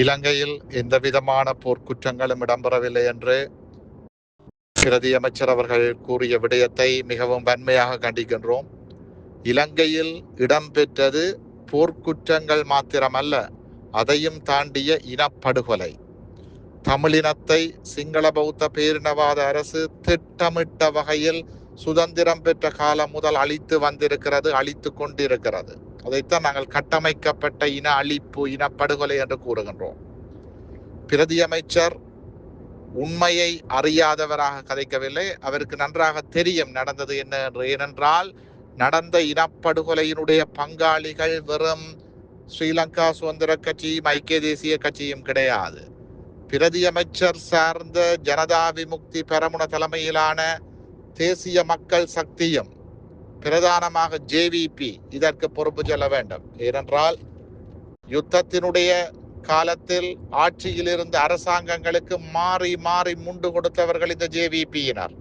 இலங்கையில் எந்த விதமான போர்க்குற்றங்களும் இடம்பெறவில்லை என்று பிரதி அமைச்சர் அவர்கள் கூறிய விடயத்தை மிகவும் வன்மையாக கண்டிக்கின்றோம். இலங்கையில் இடம்பெற்றது போர்க்குற்றங்கள் மாத்திரமல்ல அதையும் தாண்டிய இனப்படுகொலை. தமிழினத்தை சிங்கள பௌத்த பேரினவாத அரசு திட்டமிட்ட வகையில் சுதந்திரம் பெற்ற காலம் முதல் அழித்து வந்திருக்கிறது அழித்து கொண்டிருக்கிறது. அதைத்தான் நாங்கள் கட்டமைக்கப்பட்ட இன அழிப்பு இனப்படுகொலை என்று கூறுகின்றோம். பிரதி அமைச்சர் உண்மையை அறியாதவராக கதைக்கவில்லை. அவருக்கு நன்றாக தெரியும் நடந்தது என்ன என்று. ஏனென்றால் நடந்த இனப்படுகொலையினுடைய பங்காளிகள் வெறும் ஸ்ரீலங்கா சுதந்திர கட்சியும் ஐக்கிய தேசிய கட்சியும் கிடையாது. பிரதி அமைச்சர் சார்ந்த ஜனதா விமுக்தி பெரமுன தலைமையிலான தேசிய மக்கள் சக்தியும் பிரதானமாக ஜேவிபி இதற்கு பொறுப்பு சொல்ல வேண்டும். ஏனென்றால் யுத்தத்தினுடைய காலத்தில் ஆட்சியில் இருந்த அரசாங்கங்களுக்கு மாறி மாறி முண்டு கொடுத்தவர்கள் இந்த ஜேவிபியினர்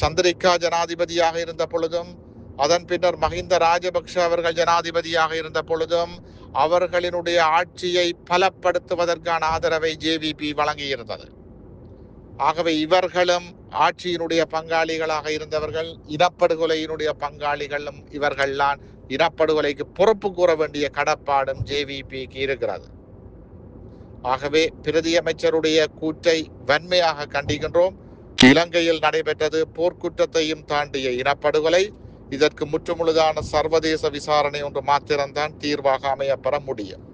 சந்திரிகா ஜனாதிபதியாக இருந்த பொழுதும் அதன் பின்னர் மஹிந்த ராஜபக்ஷ அவர்கள் ஜனாதிபதியாக இருந்த பொழுதும் அவர்களினுடைய ஆட்சியை பலப்படுத்துவதற்கான ஆதரவை ஜேவிபி வழங்கியிருந்தது. ஆகவே இவர்களும் ஆட்சியினுடைய பங்காளிகளாக இருந்தவர்கள் இனப்படுகொலையினுடைய பங்காளிகளும் இவர்கள்தான். இனப்படுகொலைக்கு பொறுப்பு கூற வேண்டிய கடப்பாடும் ஜேவிபிக்கு இருக்கிறது. ஆகவே பிரதியமைச்சருடைய கூற்றை வன்மையாக கண்டிக்கின்றோம். இலங்கையில் நடைபெற்றது போர்க்குற்றத்தையும் தாண்டிய இனப்படுகொலை. இதற்கு முற்றுமுழுதான சர்வதேச விசாரணை ஒன்று மாத்திரம்தான் தீர்வாக அமையப்பெற முடியும்.